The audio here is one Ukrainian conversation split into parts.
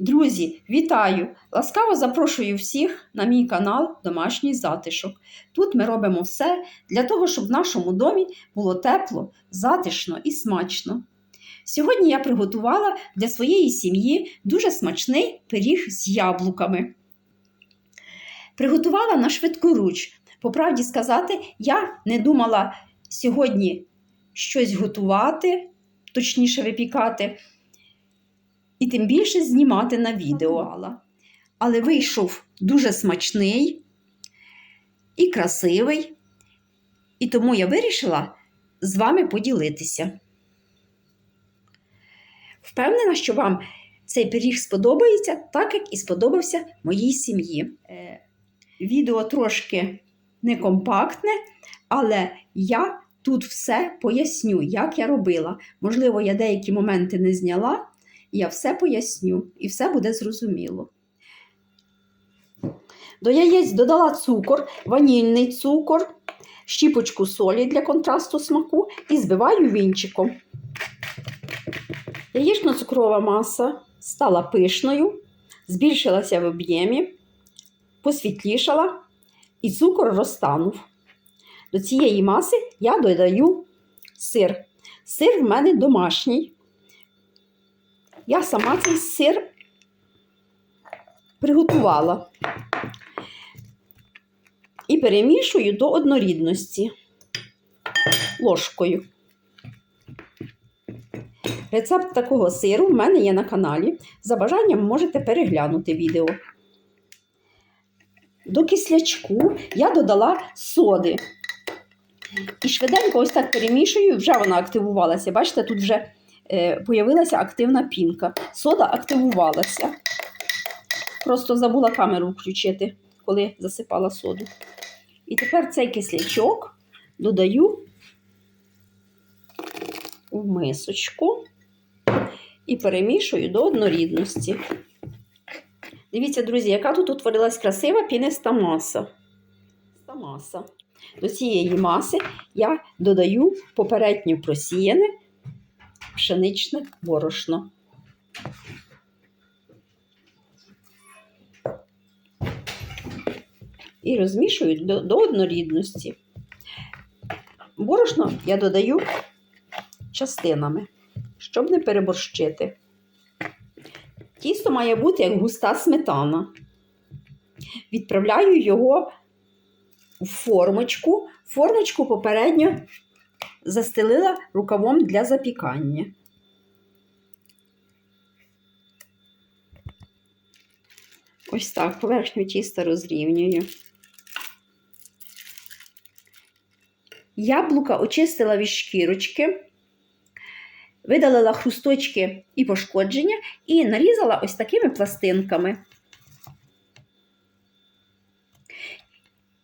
Друзі, вітаю! Ласкаво запрошую всіх на мій канал Домашній затишок. Тут ми робимо все для того, щоб в нашому домі було тепло, затишно і смачно. Сьогодні я приготувала для своєї сім'ї дуже смачний пиріг з яблуками. Приготувала на швидкоруч. По правді сказати, я не думала сьогодні щось готувати, точніше випікати тим більше знімати на відео. Але вийшов дуже смачний і красивий, і тому я вирішила з вами поділитися. Впевнена, що вам цей пиріг сподобається, так як і сподобався моїй сім'ї. Е, Відео трошки некомпактне, але я тут все поясню, як я робила. Можливо, я деякі моменти не зняла. Я все поясню і все буде зрозуміло. До яєць додала цукор, ванільний цукор, щіпочку солі для контрасту смаку і збиваю вінчиком. Яєчно-цукрова маса стала пишною, збільшилася в об'ємі, посвітлішала і цукор розтанув. До цієї маси я додаю сир. Сир в мене домашній. Я сама цей сир приготувала і перемішую до однорідності ложкою. Рецепт такого сиру в мене є на каналі. За бажанням можете переглянути відео. До кислячку я додала соди. І швиденько ось так перемішую, вже вона активувалася. Бачите, тут вже появилася активна пінка. Сода активувалася. Просто забула камеру включити, коли засипала соду. І тепер цей кислячок додаю в мисочку і перемішую до однорідності. Дивіться, друзі, яка тут утворилась красива піниста маса. маса. До цієї маси я додаю попередньо просіяне пшеничне борошно. І розмішую до, до однорідності. Борошно я додаю частинами, щоб не переборщити. Тісто має бути як густа сметана. Відправляю його в формочку. Формочку попередньо застелила рукавом для запікання. Ось так поверхню тіста розрівнюю. Яблука очистила від шкірочки, видалила хрусточки і пошкодження, і нарізала ось такими пластинками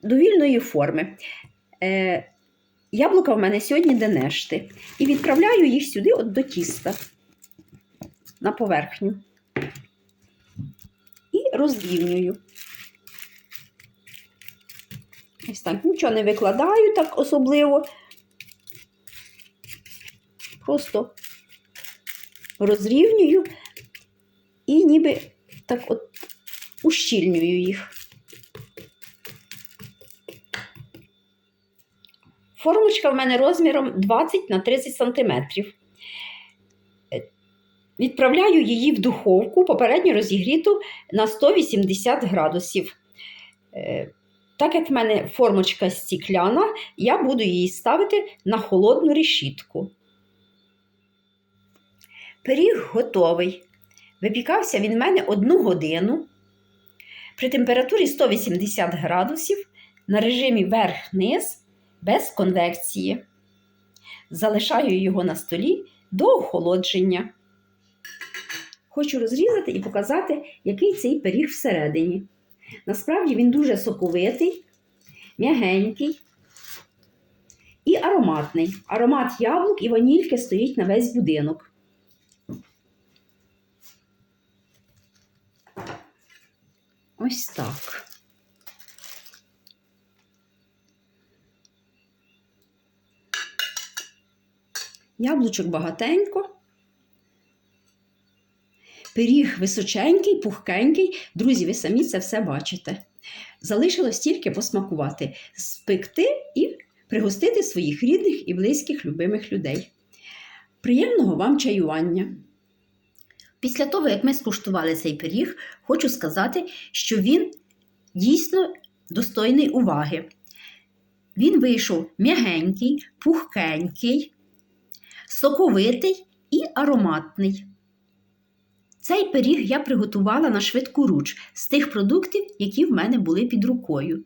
довільної форми. Е, Яблука в мене сьогодні денешти. І відправляю їх сюди от до тіста на поверхню. І розрівнюю. Ось так, нічого не викладаю так особливо. Просто розрівнюю і ніби так от ущільнюю їх. Формочка в мене розміром 20 на 30 см. Відправляю її в духовку, попередньо розігріту на 180 градусів. Е, так як в мене формочка стікляна, я буду її ставити на холодну решітку. Пиріг готовий. Випікався він в мене одну годину. При температурі 180 градусів на режимі верх-низ без конвекції. Залишаю його на столі до охолодження. Хочу розрізати і показати, який цей пиріг всередині. Насправді він дуже соковитий, м'ягенький і ароматний. Аромат яблук і ванільки стоїть на весь будинок. Ось так. Яблучок багатенько. Пиріг височенький, пухкенький. Друзі, ви самі це все бачите. Залишилось тільки посмакувати, спекти і пригостити своїх рідних і близьких любимих людей. Приємного вам чаювання! Після того, як ми скуштували цей пиріг, хочу сказати, що він дійсно достойний уваги. Він вийшов м'ягенький, пухкенький, соковитий і ароматний. Цей пиріг я приготувала на швидку руч з тих продуктів, які в мене були під рукою.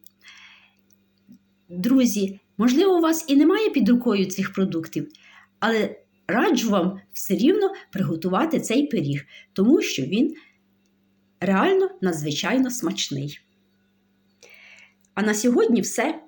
Друзі, можливо, у вас і немає під рукою цих продуктів, але раджу вам все рівно приготувати цей пиріг, тому що він реально надзвичайно смачний. А на сьогодні все.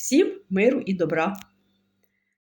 Всім миру і добра!